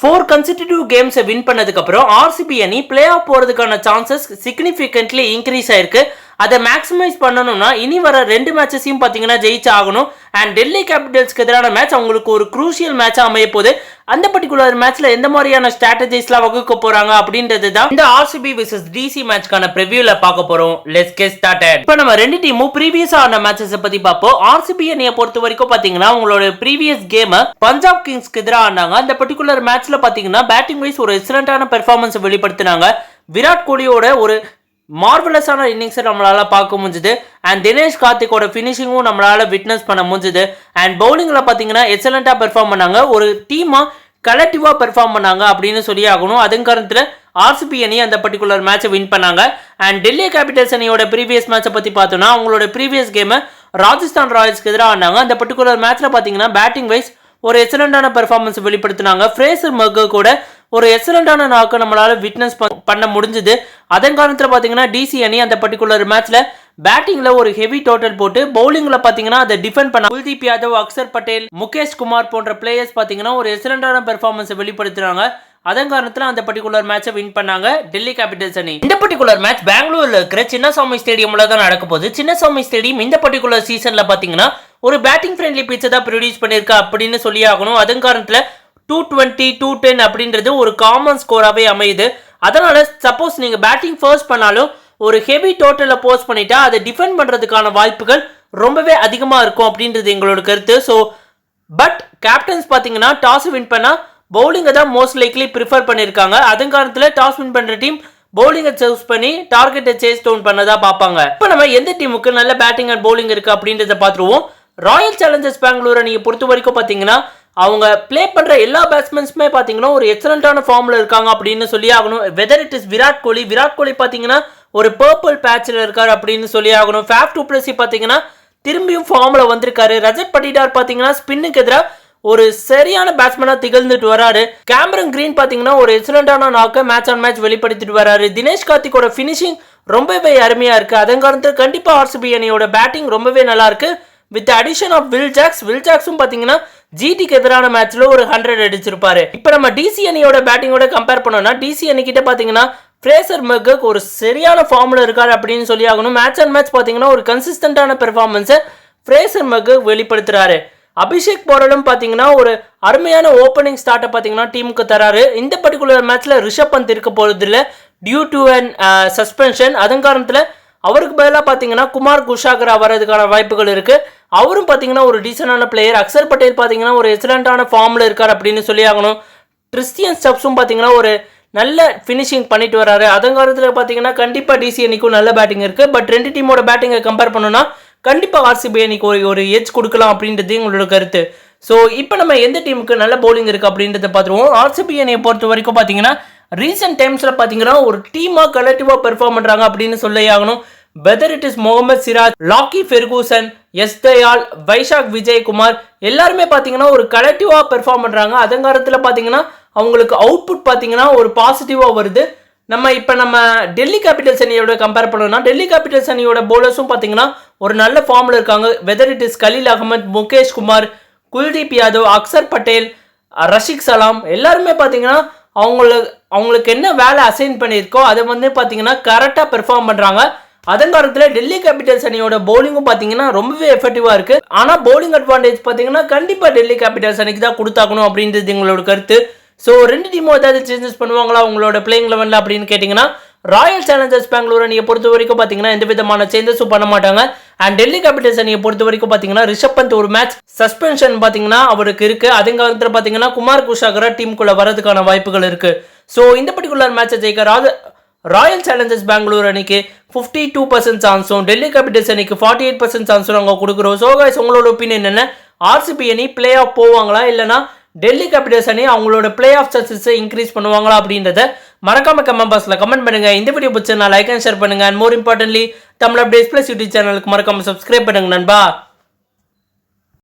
Four கன்சிடிவ் கேம்ஸை win பண்ணதுக்கு அப்புறம் RCB அணி பிளே ஆஃப் போறதுக்கான சான்சஸ் சிக்னிஃபிகன்ட்லி இன்க்ரீஸ் ஆயிருக்கு. அதை மேக்ஸிமைஸ் பண்ணணும்னா இனி வர ரெண்டு மேட்சஸையும் பார்த்தீங்கன்னா ஜெயிச்சு ஆகணும் அண்ட் டெல்லி கேபிட்டல்ஸ்க்கு எதிரான மேட்ச் அவங்களுக்கு ஒரு குரூஷியல் மேட்சாக அமைய போது அந்த பர்டிகுலர் மேட்ச்ல எந்த மாதிரியான ஸ்ட்ராட்டஜிஸ்லாம் வகுக்க போறாங்க அப்படின்றது தான் இந்த ஆர்சிபி விசஸ் டிசி மேட்ச்க்கான ப்ரிவியூல பார்க்க போறோம். லெட்ஸ் கெட் ஸ்டார்டட் இப்போ நம்ம ரெண்டு டீமும் ப்ரீவியஸா ஆன மேட்சஸ் பத்தி பார்ப்போம். ஆர்சிபி அணியை பொறுத்த வரைக்கும் பாத்தீங்கன்னா உங்களோட ப்ரீவியஸ் கேம் பஞ்சாப் கிங்ஸ்க்கு எதிராக ஆனாங்க. அந்த பர்டிகுலர் மேட்ச்ல பாத்தீங்கன்னா பேட்டிங் வைஸ் ஒரு எக்ஸலண்டான பெர்ஃபார்மன்ஸ் வெளிப்படுத்தினாங்க. விராட் கோலியோட ஒரு மார்வலஸான இன்னிங்ஸை நம்மளால் பார்க்க முடிஞ்சுது. அண்ட் தினேஷ் கார்த்திக்கோட ஃபினிஷிங்கும் நம்மளால் விட்னஸ் பண்ண முடிஞ்சுது. அண்ட் பவுலிங்கில் பார்த்தீங்கன்னா எக்ஸலண்ட்டாக பெர்ஃபார்ம் பண்ணாங்க. ஒரு டீமாக கலெக்டிவாக பெர்ஃபார்ம் பண்ணாங்க அப்படின்னு சொல்லி ஆகணும். அதன் காரணத்தில் ஆர்சிபி அணி அந்த பர்டிகுலர் மேட்சை வின் பண்ணாங்க. அண்ட் டெல்லி கேபிட்டல்ஸ் அணியோட ப்ரீவியஸ் மேட்சை பற்றி பார்த்தோம்னா அவங்களோட ப்ரீவியஸ் கேமை ராஜஸ்தான் ராயல்ஸ்க்கு எதிராக ஆனாங்க அந்த பர்டிகுலர் மேட்ச்சில் பார்த்தீங்கன்னா பேட்டிங் வைஸ் ஒரு எக்ஸலண்டான பெர்ஃபார்மன்ஸ் வெளிப்படுத்தினாங்க. ஃப்ரேசர் மர்க கூட ஒரு எக்ஸலண்டான நாக்கை நம்மளால விட்னஸ் பண்ண முடிஞ்சது. அதன் காரணத்தில் பார்த்தீங்கன்னா டிசி அணி அந்த பர்டிகுலர் மேட்ச்ல பேட்டிங்ல ஒரு ஹெவி டோட்டல் போட்டு பவுலிங்ல பார்த்தீங்கன்னா அதை டிஃபெண்ட் பண்ண குல்தீப் யாதவ் அக்சர் பட்டேல் முகேஷ் குமார் போன்ற பிளேயர்ஸ் பார்த்தீங்கன்னா ஒரு எக்ஸலண்டான பெர்ஃபார்மன்ஸை வெளிப்படுத்துறாங்க. அதன் காரணத்தில் அந்த பர்டிகுலர் மேட்சை வின் பண்ணாங்க டெல்லி கேபிட்டல்ஸ் அணி. இந்த பர்டிகுலர் மேட்ச் பெங்களூர்ல இருக்கிற சின்னசாமி ஸ்டேடியம்ல தான் நடக்க போகுது. சின்னசாமி ஸ்டேடியம் இந்த பர்டிகுலர் சீசன்ல பாத்தீங்கன்னா ஒரு பேட்டிங் ஃப்ரெண்ட்லி பிச்சை தான் ப்ரொடியூஸ் பண்ணியிருக்கா அப்படின்னு சொல்லி ஆகணும். அதன் காரணத்தில் டூ டுவெண்ட்டி டூ டென் அப்படின்றது ஒரு காமன் ஸ்கோராகவே அமையுது. அதனால் சப்போஸ் நீங்கள் பேட்டிங் ஃபர்ஸ்ட் பண்ணாலும் ஒரு ஹெவி டோட்டலில் போஸ்ட் பண்ணிட்டா அதை டிஃபெண்ட் பண்ணுறதுக்கான வாய்ப்புகள் ரொம்பவே அதிகமாக இருக்கும் அப்படின்றது எங்களோட கருத்து. ஸோ பட் கேப்டன்ஸ் பார்த்தீங்கன்னா டாஸ் வின் பண்ணால் பவுலிங்கை தான் மோஸ்ட் லைக்லி ப்ரிஃபர் பண்ணியிருக்காங்க அதன் காரணத்தில் டாஸ் வின் பண்ணுற டீம் பவுலிங்கை சூஸ் பண்ணி டார்கெட்டை சேஸ் டவுன் பண்ணதான் பார்ப்பாங்க. இப்போ நம்ம எந்த டீமுக்கு நல்ல பேட்டிங் அண்ட் பவுலிங் இருக்குது அப்படின்றத பார்த்துருவோம். ராயல் சேலஞ்சர்ஸ் பெங்களூரை நீங்கள் பொறுத்த வரைக்கும் பார்த்தீங்கன்னா அவங்க ப்ளே பண்ணுற எல்லா பேட்ஸ்மேன்ஸுமே பார்த்தீங்கன்னா ஒரு எக்ஸலண்ட்டான ஃபார்மில் இருக்காங்க அப்படின்னு சொல்லி ஆகணும். Whether it is Virat Kohli Virat Kohli பார்த்தீங்கன்னா ஒரு பர்பிள் பேட்சில் இருக்கார் அப்படின்னு சொல்லி ஆகணும். ஃபேஃப் டூ ப்ளஸி பார்த்தீங்கன்னா திரும்பியும் ஃபார்மில் வந்திருக்காரு. ரஜத் பட்டிடார் பார்த்தீங்கன்னா ஸ்பின்னுக்கு எதிராக ஒரு சரியான பேட்ஸ்மேனாக திகழ்ந்துட்டு வராரு. கேமரன் கிரீன் பார்த்தீங்கன்னா ஒரு எக்ஸலண்டான நாக்கை மேட்ச் ஆன் மேட்ச் வெளிப்படுத்திட்டு வராரு. தினேஷ் கார்த்திக்கோட ஃபினிஷிங் ரொம்பவே அருமையாக இருக்குது அதன் காரணத்தில் கண்டிப்பாக ஆர்சிபி அணியோட பேட்டிங் ரொம்பவே நல்லா இருக்கு. With addition of Will Jacks Will ஜாக்ஸும் பார்த்தீங்கன்னா ஜிடிக்கு எதிரான மேட்ச்ல ஒரு ஹண்ட்ரட் அடிச்சிருப்பாரு. இப்போ நம்ம டிசி அணியோட பேட்டிங்கோட கம்பேர் பண்ணோம்னா டிசி அணி கிட்ட பார்த்தீங்கன்னா ஃப்ரேசர் மெர்கக் ஒரு சரியான ஃபார்மில் இருக்காரு அப்படின்னு சொல்லி ஆகணும். மேட்ச் அண்ட் மேட்ச் பார்த்தீங்கன்னா ஒரு கன்சிஸ்டன்டான பெர்ஃபார்மன்ஸை ஃப்ரேசர் மெர்கக் வெளிப்படுத்துறாரு. அபிஷேக் போரலும் பார்த்தீங்கன்னா ஒரு அருமையான ஓப்பனிங் ஸ்டார்ட்டை பார்த்தீங்கன்னா டீமுக்கு தராரு. இந்த பர்டிகுலர் மேட்ச்ல ரிஷப் பந்த் இருக்க போகிறது இல்லை டியூ டு அண்ட் சஸ்பென்ஷன் அதன் காரணத்தில் அவருக்கு பதிலாக பார்த்தீங்கன்னா குமார் குஷாகரா வர்றதுக்கான வாய்ப்புகள் இருக்குது அவரும் பார்த்தீங்கன்னா ஒரு டீசெண்டான பிளேயர் அக்சர் பட்டேல் பார்த்தீங்கன்னா ஒரு எக்ஸலண்டான ஃபார்மில் இருக்கார் அப்படின்னு சொல்லி ஆகணும். கிறிஸ்டியன் ஸ்டப்ஸும் பார்த்தீங்கன்னா ஒரு நல்ல ஃபினிஷிங் பண்ணிட்டு வராரு அதங்காலத்தில் பார்த்தீங்கன்னா கண்டிப்பாக டிசி அணிக்கும் நல்ல பேட்டிங் இருக்குது பட் ரெண்டு டீமோட பேட்டிங்கை கம்பேர் பண்ணோம்னா கண்டிப்பாக ஆர்சிபி அணிக்கு ஒரு ஒரு எட்ஜ் கொடுக்கலாம் அப்படின்றது எங்களோட கருத்து. ஸோ இப்போ நம்ம எந்த டீமுக்கு நல்ல பவுலிங் இருக்குது அப்படின்றத பார்த்துருவோம். ஆர்சிபி அணியை பொறுத்த வரைக்கும் பார்த்தீங்கன்னா ரீசெண்ட் டைம்ஸில் பார்த்தீங்கன்னா ஒரு டீமாக கலெக்டிவாக பெர்ஃபார்ம் பண்ணுறாங்க அப்படின்னு சொல்லி ஆகணும். Whether it is Mohammed Siraj Lockie Ferguson S Dayal Vyshak Vijaykumar எல்லாருமே பார்த்தீங்கன்னா ஒரு கலெக்டிவாக பெர்ஃபார்ம் பண்ணுறாங்க அதங்காரத்தில் பார்த்தீங்கன்னா அவங்களுக்கு அவுட்புட் பார்த்தீங்கன்னா ஒரு பாசிட்டிவாக வருது. நம்ம இப்போ நம்ம டெல்லி கேபிட்டல்ஸ் அணியோட கம்பேர் பண்ணோம்னா டெல்லி கேபிட்டல்ஸ் அணியோட போலர்ஸும் பார்த்தீங்கன்னா ஒரு நல்ல ஃபார்மில் இருக்காங்க. Whether it is Khaleel Ahmed Mukesh Kumar Kuldeep Yadav Axar Patel Rasikh Salam எல்லாருமே பார்த்தீங்கன்னா அவங்களுக்கு அவங்களுக்கு என்ன வேலை அசைன் பண்ணியிருக்கோ அதை வந்து பார்த்தீங்கன்னா கரெக்டாக பெர்ஃபார்ம் பண்ணுறாங்க அதன் காலத்தில் டெல்லி கேபிட்டல்ஸ் அணியோட பவுலிங்கும் பார்த்தீங்கன்னா ரொம்பவே எஃபெக்டிவாக இருக்குது ஆனால் பவுலிங் அட்வான்டேஜ் பார்த்தீங்கன்னா கண்டிப்பாக டெல்லி கேபிட்டல்ஸ் அணிக்கு தான் கொடுத்தாக்கணும் அப்படின்றது எங்களோட கருத்து. ஸோ ரெண்டு டீமும் ஏதாவது சேஞ்சஸ் பண்ணுவாங்களா? உங்களோட பிளேயிங் லெவனில் அப்படின்னு கேட்டிங்கன்னா ராயல் சேலஞ்சர்ஸ் பெங்களூர் அணியை பொறுத்த வரைக்கும் பார்த்தீங்கன்னா எந்த விதமான சேஞ்சஸும் பண்ண மாட்டாங்க. அண்ட் டெல்லி கேபிட்டல்ஸ் அணியை பொறுத்த வரைக்கும் பார்த்தீங்கன்னா ரிஷப் பந்த் ஒரு மேட்ச் சஸ்பென்ஷன் பார்த்தீங்கன்னா அவருக்கு இருக்கு. அதே காலத்தில் பார்த்தீங்கன்னா குமார் குஷாகரா டீமுக்குள்ளே வரதுக்கான வாய்ப்புகள் இருக்கு. ஸோ இந்த பர்டிகுலர் மேட்சை ஜெயிக்க ராஜ ராயல் சேலஞ்சர்ஸ் பெங்களூர் அணிக்கு ஃபிஃப்டி டூ பர்சன்ட் சான்ஸும் டெல்லி கேபிட்டல்ஸ் அணிக்கு ஃபார்ட்டி எயிட் பர்சன்ட் சான்ஸும் நாங்கள் கொடுக்குறோம். ஸோ கைஸ் உங்களோட ஒப்பீனியன் என்ன ஆர்சிபி அணி பிளே ஆஃப் போவாங்களா? இல்லைனா டெல்லி கேபிட்டல்ஸ் அணி அவங்களோட பிளே ஆஃப் சான்சஸை இன்க்ரீஸ் பண்ணுவாங்களா அப்படின்றத மறக்காம கமெண்ட் பாக்ஸில் கமெண்ட் பண்ணுங்கள் இந்த வீடியோ பிடிச்சா லைக் அண்ட் ஷேர் பண்ணுங்கள் and more importantly Tamil updates plus YouTube சேனலுக்கு மறக்காம சப்ஸ்கிரைப் பண்ணுங்க நண்பா.